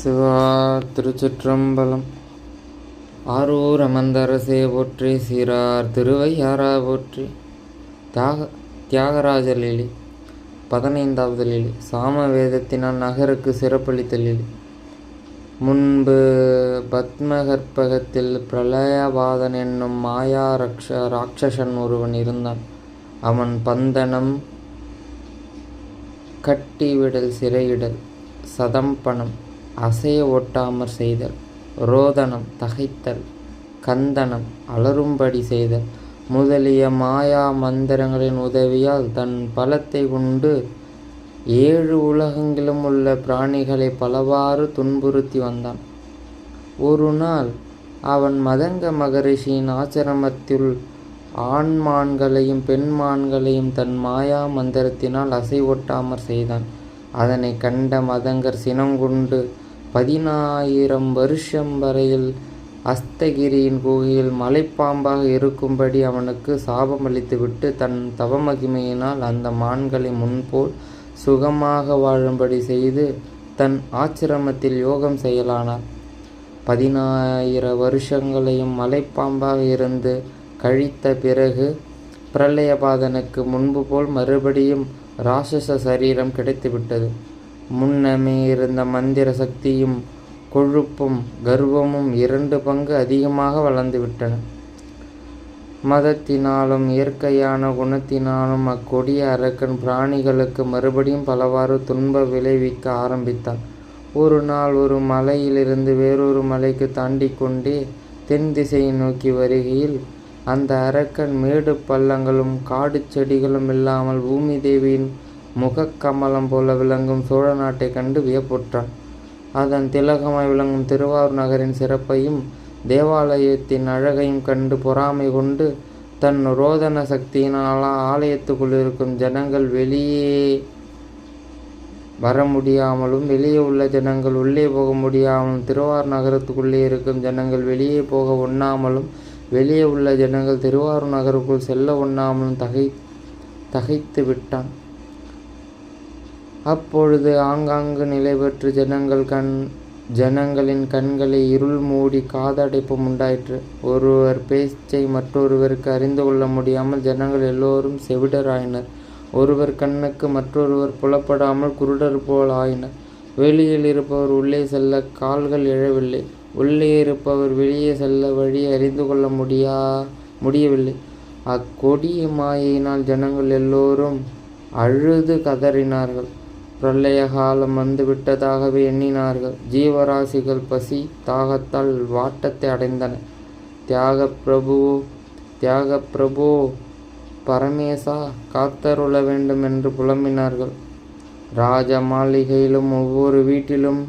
சிவா திருச்சிற்றம்பலம். ஆரூர் அமந்தரசே போற்றி சீரார் திருவையாரா போற்றி. தியாக தியாகராஜர் லீலி. பதினைந்தாவது லீலி. சாம வேதத்தினால் நகருக்கு சிறப்பளித்த லீலி. முன்பு பத்மகற்பகத்தில் பிரளயவாதன் என்னும் மாயா ரக்ஷ ராட்சசன் ஒருவன் இருந்தான். அவன் பந்தனம் கட்டிவிடல் சிறையிடல் சதம்பணம் அசைய ஒட்டாமற் செய்தல் ரோதனம் தகைத்தல் கந்தனம் அலறும்படி செய்தல். முதலிய மாயா மந்திரங்களின் உதவியால் தன் பலத்தை கொண்டு ஏழு உலகங்களிலும் உள்ள பிராணிகளை பலவாறு துன்புறுத்தி வந்தான். ஒரு நாள் அவன் மதங்க மகரிஷியின் ஆசிரமத்தில் ஆண்மான்களையும் பெண்மான்களையும் தன் மாயா மந்திரத்தினால் அசைவொட்டாமற் செய்தான். அதனை கண்ட மதங்கர் சினங்கொண்டு பதினாயிரம் வருஷம் வரையில் அஸ்தகிரியின் குகையில் மலைப்பாம்பாக இருக்கும்படி அவனுக்கு சாபமளித்துவிட்டு தன் தவமகிமையினால் அந்த மான்களை முன்போல் சுகமாக வாழும்படி செய்து தன் ஆச்சிரமத்தில் யோகம் செய்யலானார் பதினாயிர வருஷங்களையும் மலைப்பாம்பாக இருந்து கழித்த பிறகு பிரளயபாதனுக்கு முன்பு போல் மறுபடியும் ராட்சச சரீரம் கிடைத்துவிட்டது. முன்னமே இருந்த மந்திர சக்தியும் கொழுப்பும் கர்வமும் இரண்டு பங்கு அதிகமாக வளர்ந்துவிட்டன. மதத்தினாலும் இயற்கையான குணத்தினாலும் அக்கொடிய அரக்கன் பிராணிகளுக்கு மறுபடியும் பலவாறு துன்ப விளைவிக்க ஆரம்பித்தான். ஒரு நாள் ஒரு மலையிலிருந்து வேறொரு மலைக்கு தாண்டி கொண்டே தென் திசையை நோக்கி வருகையில் அந்த அரக்கன் மேடு பள்ளங்களும் காடு செடிகளும் இல்லாமல் பூமி தேவியின் முகக்கமலம் போல விளங்கும் சோழ நாட்டை கண்டு வியப்புற்றான். அதன் திலகமாய் விளங்கும் திருவாரூர் நகரின் சிறப்பையும் தேவாலயத்தின் அழகையும் கண்டு பொறாமை கொண்டு தன் ரோதன சக்தியினால் ஆலயத்துக்குள் இருக்கும் ஜனங்கள் வெளியே வர முடியாமலும் வெளியே உள்ள ஜனங்கள் உள்ளே போக முடியாமலும் திருவாரூர் நகரத்துக்குள்ளே இருக்கும் ஜனங்கள் வெளியே போக ஒண்ணாமலும் வெளியே உள்ள ஜனங்கள் திருவாரூர் நகருக்குள் செல்ல ஒண்ணாமலும் தகை தகைத்து விட்டான் அப்பொழுது ஆங்காங்கு நிலை பெற்று ஜனங்கள் கண் ஜனங்களின் கண்களை இருள் மூடி காதடைப்பும் உண்டாயிற்று. ஒருவர் பேச்சை மற்றொருவருக்கு அறிந்து கொள்ள முடியாமல் ஜனங்கள் எல்லோரும் செவிடராயினர். ஒருவர் கண்ணுக்கு மற்றொருவர் புலப்படாமல் குருடர் போல் ஆயினர். வெளியில் இருப்பவர் உள்ளே செல்ல கால்கள் எழவில்லை. உள்ளே இருப்பவர் வெளியே செல்ல வழி அறிந்து கொள்ள முடியா முடியவில்லை. அக்கொடிய மாயினால் ஜனங்கள் எல்லோரும் அழுது கதறினார்கள். பிரளய காலம் வந்துவிட்டதாகவே எண்ணினார்கள். ஜீவராசிகள் பசி தாகத்தால் வாட்டத்தை அடைந்தன. தியாக பிரபு தியாக பிரபு பரமேசா காத்தருள வேண்டும் என்று புலம்பினார்கள். ராஜ மாளிகையிலும் ஒவ்வொரு வீட்டிலும்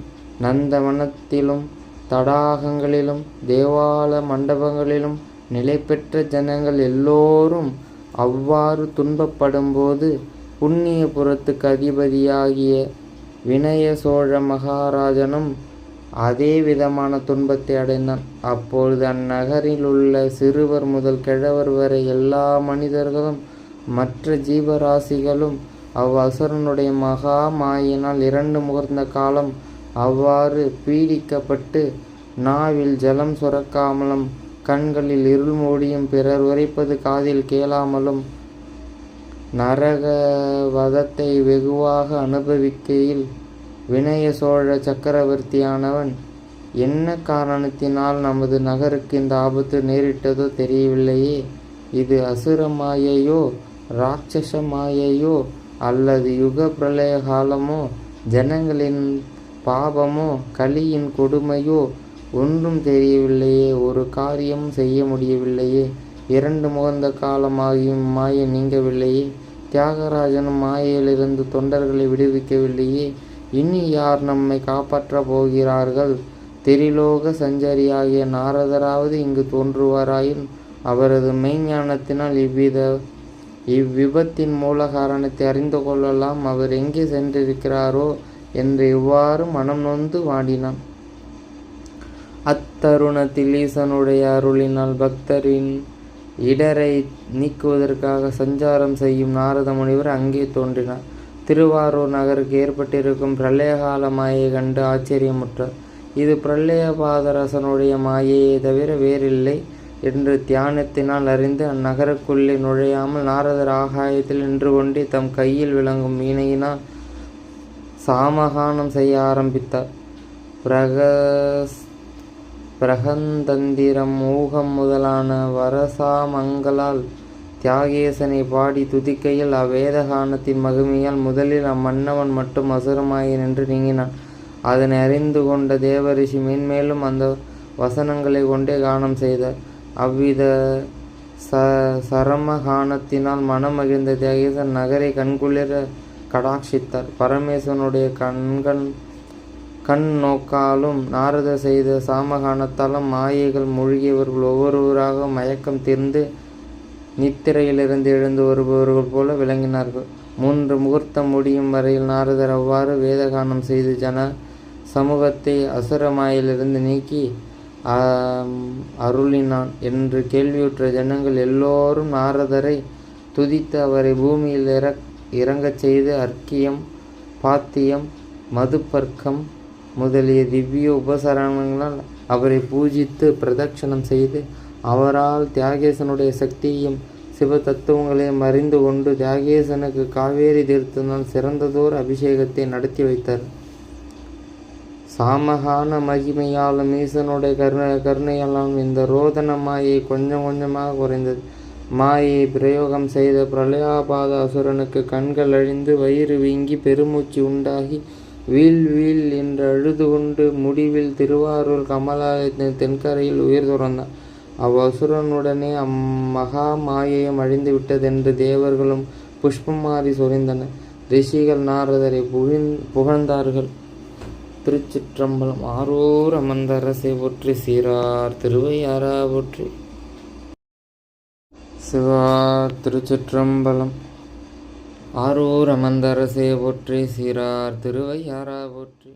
நந்தவனத்திலும் தடாகங்களிலும் தேவால மண்டபங்களிலும் நிலை பெற்ற ஜனங்கள் எல்லோரும் அவ்வாறு துன்பப்படும்போது புண்ணியபுரத்துக்கு அதிபதியாகிய வினய சோழ மகாராஜனும் அதே விதமான துன்பத்தை அடைந்தான். அப்பொழுது அந்நகரில் உள்ள சிறுவர் முதல் கிழவர் வரை எல்லா மனிதர்களும் மற்ற ஜீவராசிகளும் அவ் அசுரனுடைய மகா மாயினால் இரண்டு முகர்ந்த காலம் அவ்வாறு பீடிக்கப்பட்டு நாவில் ஜலம் சுரக்காமலும் கண்களில் இருள் மூடியும் பிறர் உரைப்பது காதில் கேளாமலும் நரக வதத்தை வெகுவாக அனுபவிக்கையில் வினய சோழ சக்கரவர்த்தியானவன் என்ன காரணத்தினால் நமது நகருக்கு இந்த ஆபத்து நேரிட்டதோ தெரியவில்லையே? இது அசுர மாயையோ ராட்சச மாயையோ அல்லது யுக பிரளய காலமோ ஜனங்களின் பாபமோ கலியின் கொடுமையோ ஒன்றும் தெரியவில்லையே ஒரு காரியம் செய்ய முடியவில்லையே? இரண்டு முகந்த காலமாகியும் மாயை நீங்கவில்லையே. தியாகராஜனும் மாயையிலிருந்து தொண்டர்களை விடுவிக்கவில்லையே. இனி யார் நம்மை காப்பாற்றப் போகிறார்கள்? திரிலோக சஞ்சரியாகிய நாரதராவது இங்கு தோன்றுவாராயின் அவரது மெய்ஞானத்தினால் இவ்வித இவ்விபத்தின் மூல காரணத்தை அறிந்து கொள்ளலாம். அவர் எங்கே சென்றிருக்கிறாரோ என்று இவ்வாறு மனம் நொந்து வாடினான். அத்தருணத்தில் ஈசனுடைய அருளினால் பக்தரின் இடரை நீக்குவதற்காக சஞ்சாரம் செய்யும் நாரத முனிவர் அங்கே தோன்றினார். திருவாரூர் நகருக்கு ஏற்பட்டிருக்கும் பிரளயகால மாயை கண்டு ஆச்சரியமுற்றார். இது பிரளயபாதரசனுடைய மாயையே தவிர வேறில்லை என்று தியானத்தினால் அறிந்து அந்நகருக்குள்ளே நுழையாமல் நாரதர் ஆகாயத்தில் நின்று கொண்டே தம் கையில் விளங்கும் மீனையினால் சாமகானம் செய்ய ஆரம்பித்தார். பிரகஸ் பிரகந்தந்திரம் ஊகம் முதலான வரசாமங்களால் தியாகேசனை பாடி துதிக்கையில் அவ்வேதகானத்தின் மகிமையால் முதலில் அம்மன்னவன் மட்டும் அசுரமாயி நின்று நீங்கினான். அதனை அறிந்து கொண்ட தேவரிஷி மேன்மேலும் அந்த வசனங்களை கொண்டே கானம் செய்தார். அவ்வித ச சரமகானத்தினால் மனமகிழ்ந்த தியாகேசன் நகரை கண்குளிர கடாட்சித்தார். பரமேஸ்வனுடைய கண்கண் கண் நோக்காலும் நாரதர் செய்த சாமகானத்தாலும் மாயைகள் மூழ்கியவர்கள் ஒவ்வொருவராக மயக்கம் தீர்ந்து நித்திரையிலிருந்து எழுந்து வருபவர்கள் போல விளங்கினார்கள். மூன்று முகூர்த்தம் முடியும் வரையில் நாரதர் அவ்வாறு வேதகானம் செய்து ஜன சமூகத்தை அசுரமாயிலிருந்து நீக்கி அருளினான் என்று கேள்வியுற்ற ஜனங்கள் எல்லோரும் நாரதரை துதித்து அவரை பூமியில் இற இறங்கச் செய்து அர்க்கியம் பாத்தியம் மதுப்பர்க்கம் முதலிய திவ்ய உபசரணங்களால் அவரை பூஜித்து பிரதட்சணம் செய்து அவரால் தியாகேசனுடைய சக்தியையும் சிவ தத்துவங்களையும் அறிந்து கொண்டு தியாகேசனுக்கு காவேரி தீர்த்தனால் சிறந்ததோர் அபிஷேகத்தை நடத்தி வைத்தார். சாமகான மகிமையாலும் ஈசனுடைய கருண கருணையாலும் இந்த ரோதன மாயை கொஞ்சம் கொஞ்சமாக குறைந்தது. மாயை பிரயோகம் செய்த பிரளயாபாத அசுரனுக்கு கண்கள் அழிந்து வயிறு வீங்கி பெருமூச்சு உண்டாகி வீல் வீல் என்று அழுது கொண்டு முடிவில் திருவாரூர் கமலாலயத்தின் தென்கரையில் உயிர் துறந்தான். அவ்வசுரனுடனே அம்மகா மாயையும் அழிந்து விட்டதென்று தேவர்களும் புஷ்பம் மாறி சொரிந்தனர். ரிஷிகள் நாரதரை புகழ் புகழ்ந்தார்கள். திருச்சிற்றம்பலம் ஆரூர் அமர்ந்த அரசை போற்றி சீரார் திருவையாரா போற்றி. சிவா திருச்சிற்றம்பலம் ஆரூர் அமர்ந்த போற்றி சீரார் திருவையாரா போற்றி.